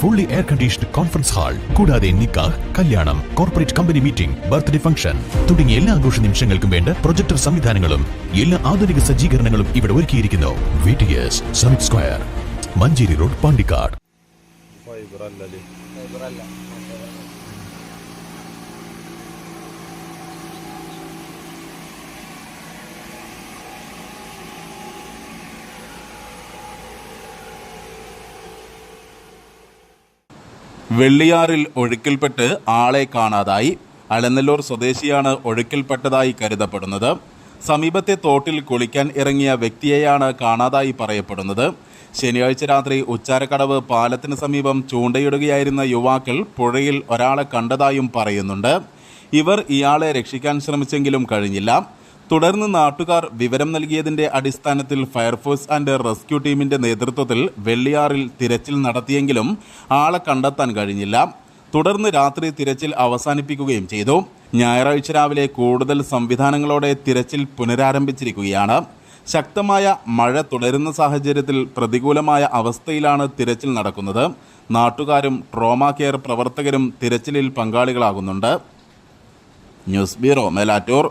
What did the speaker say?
Fully air conditioned conference hall കൂടാതെ നിക്കാഹ് കല്യാണം corporate company meeting birthday function തുടങ്ങിയ എല്ലാ ആഘോഷ നിമിഷങ്ങൾക്കും വേണ്ട പ്രൊജക്ടർ സംവിധാനങ്ങളും എല്ലാ ആധുനിക സജ്ജീകരണങ്ങളും ഇവിടെ ഒരുക്കിയിരിക്കുന്നു. V T S Samith square Manjeri road Pandikkad. വെള്ളിയാറിൽ ഒഴുക്കിൽപ്പെട്ട് ആളെ കാണാതായി. അലനല്ലൂർ സ്വദേശിയാണ് ഒഴുക്കിൽപ്പെട്ടതായി കരുതപ്പെടുന്നത്. സമീപത്തെ തോട്ടിൽ കുളിക്കാൻ ഇറങ്ങിയ വ്യക്തിയെയാണ് കാണാതായി പറയപ്പെടുന്നത്. ശനിയാഴ്ച രാത്രി ഉച്ചാരക്കടവ് പാലത്തിന് സമീപം ചൂണ്ടയിടുകയായിരുന്ന യുവാക്കൾ പുഴയിൽ ഒരാളെ കണ്ടതായും പറയുന്നുണ്ട്. ഇവർ ഇയാളെ രക്ഷിക്കാൻ ശ്രമിച്ചെങ്കിലും കഴിഞ്ഞില്ല. തുടർന്ന് നാട്ടുകാർ വിവരം നൽകിയതിന്റെ അടിസ്ഥാനത്തിൽ ഫയർഫോഴ്സ് ആൻഡ് റെസ്ക്യൂ ടീമിന്റെ നേതൃത്വത്തിൽ വെള്ളിയാറിൽ തിരച്ചിൽ നടത്തിയെങ്കിലും ആളെ കണ്ടെത്താൻ കഴിഞ്ഞില്ല. തുടർന്ന് രാത്രി തിരച്ചിൽ അവസാനിപ്പിക്കുകയും ചെയ്തു. ഞായറാഴ്ച രാവിലെ കൂടുതൽ സംവിധാനങ്ങളോടെ തിരച്ചിൽ പുനരാരംഭിച്ചിരിക്കുകയാണ്. ശക്തമായ മഴ തുടരുന്ന സാഹചര്യത്തിൽ പ്രതികൂലമായ അവസ്ഥയിലാണ് തിരച്ചിൽ നടക്കുന്നത്. നാട്ടുകാരും ട്രോമ കെയർ പ്രവർത്തകരും തിരച്ചിലിൽ പങ്കാളികളാകുന്നുണ്ട്. News bureau Melattur.